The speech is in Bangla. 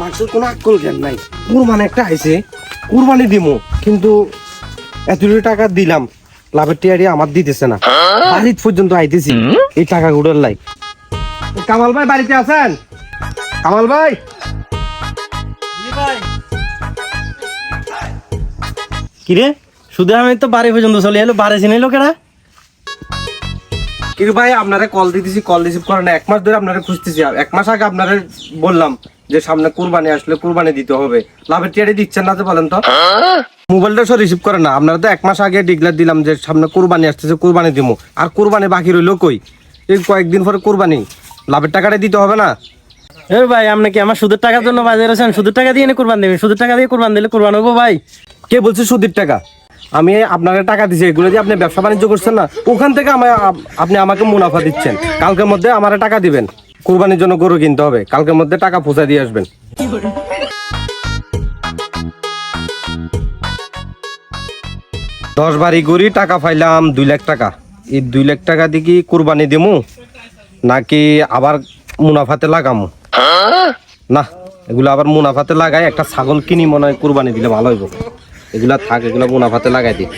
মানুষের কোনো আক্কল জ্ঞান নাই। কুরবানি একটা আইছে কুরবানি দিমু কিন্তু এতগুলো টাকা দিলাম লাভের টিয়ারি আমার দিতেছে না। বাড়ির পর্যন্ত আইতেছি এই টাকা গুলোর লাই। কামাল ভাই বাড়িতে আছেন? কামাল ভাই? কিরে? শুধু আমি তো বাড়ি পর্যন্ত চলে এলো বাড়ি চিনি লোকেরা? কিন্তু ভাই আপনারা কল দিতেছি কল রিসিভ করে না এক মাস ধরে আপনারা খুঁজতেছি। এক মাস আগে আপনারা বললাম যে সামনে কুরবানি আসলে কুরবানি দিতে হবে। লাভের টিয়ারি দিচ্ছেন না তো বলেন তো। মোবাইলটা সব রিসিভ করে না। আপনারা তো এক মাস আগে ডিক্লেয়ার দিলাম যে সামনে কুরবানি আসতেছে কুরবানি দিমু। আর কুরবানি বাকি রইল কই? এই কয়েকদিন পরে কুরবানি। লাভের টাকাটা দিতে হবে না? এ ভাই আপনি কি আমার সুদের টাকার জন্য বাজারে আছেন? সুদের টাকা দিয়ে এনে কোরবান দেবেন? সুদের টাকা দিয়ে কোরবান দিলে কোরবান হব ভাই। কে বলছে সুদের টাকা? আমি আপনাকে টাকা দিছি এগুলো যে আপনি ব্যবসা বাণিজ্য করছেন না ওখান থেকে আপনি আমাকে মুনাফা দিচ্ছেন। কালকের মধ্যে আমার টাকা দিবেন। কুরবানির জন্য গরু কিনতে হবে। কালকের মধ্যে টাকা পৌঁছা দিয়ে আসবেন। দশ বাড়ি গড়ি টাকা পাইলাম দুই লাখ টাকা। এই দুই লাখ টাকা দিয়ে কি কুরবানি দিমু? নাকি আবার মুনাফাতে লাগামু? না এগুলো আবার মুনাফাতে লাগাই একটা ছাগল কিনি মনে হয় কুরবানি দিলে ভালো হইব। এগুলা থাক এগুলা মুনাফাতে লাগাই দিই।